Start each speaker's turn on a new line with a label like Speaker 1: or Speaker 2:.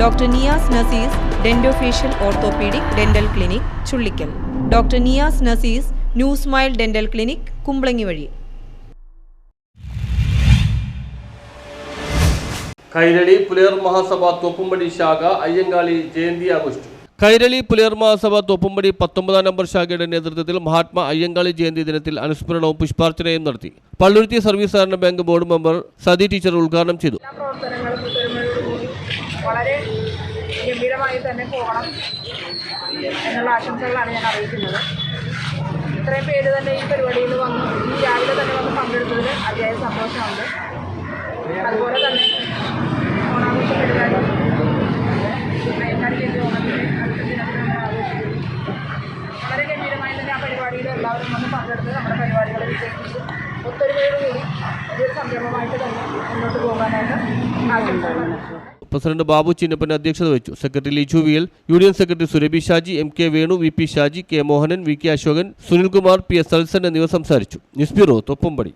Speaker 1: Doctor Niyas Nasees dentofacial orthopaedic dental clinic Chullickal. Doctor Niyas Nasees new smile dental clinic Kumbalangi വഴി.
Speaker 2: കൈരളി പുലേർ മഹാസഭ തോപ്പുംപടി ശാഖ അയ്യങ്കാളി ജയന്തി ആഘോഷിച്ചു. കൈരളി പുലേർ മഹാസഭ തോപ്പുംപടി പത്തൊമ്പതാം number ശാഖയുടെ നേതൃത്വത്തിൽ മഹാത്മാ അയ്യങ്കാളി ജയന്തി ദിനത്തിൽ അനുസ്മരണവും പുഷ്പാർച്ചനയും നടത്തി. പള്ളുരുത്തി സർവീസ് സഹകരണ bank board member Sathi teacher ഉദ്ഘാടനം ചെയ്തു.
Speaker 3: എല്ലാ വളരെ ഗംഭീരമായി തന്നെ പോകണം എന്നുള്ള ആശംസകളാണ് ഞാൻ അറിയിക്കുന്നത്. ഇത്രയും പേര് തന്നെ ഈ പരിപാടിയിൽ വന്നു. ഈ രാവിലെ തന്നെ വന്ന് പങ്കെടുത്തതിൽ അതിയായ സന്തോഷമുണ്ട്. അതുപോലെ തന്നെ ഓണാഘോഷ പരിപാടി. ഓണത്തിന് വളരെ ഗംഭീരമായി തന്നെ ആ പരിപാടിയിൽ എല്ലാവരും വന്ന് പങ്കെടുത്ത് നമ്മുടെ പരിപാടികളെ വിജയിപ്പിച്ച്.
Speaker 2: പ്രസിഡന്റ് ബാബു ചിന്നപ്പൻ അധ്യക്ഷത വഹിച്ചു. Secretary Liju Viyal union secretary Surabhi Shaji M K Venu V P Shaji K Mohanan V K Ashokan Sunilkumar P S Salson എന്നിവർ സംസാരിച്ചു. News bureau Thoppumpady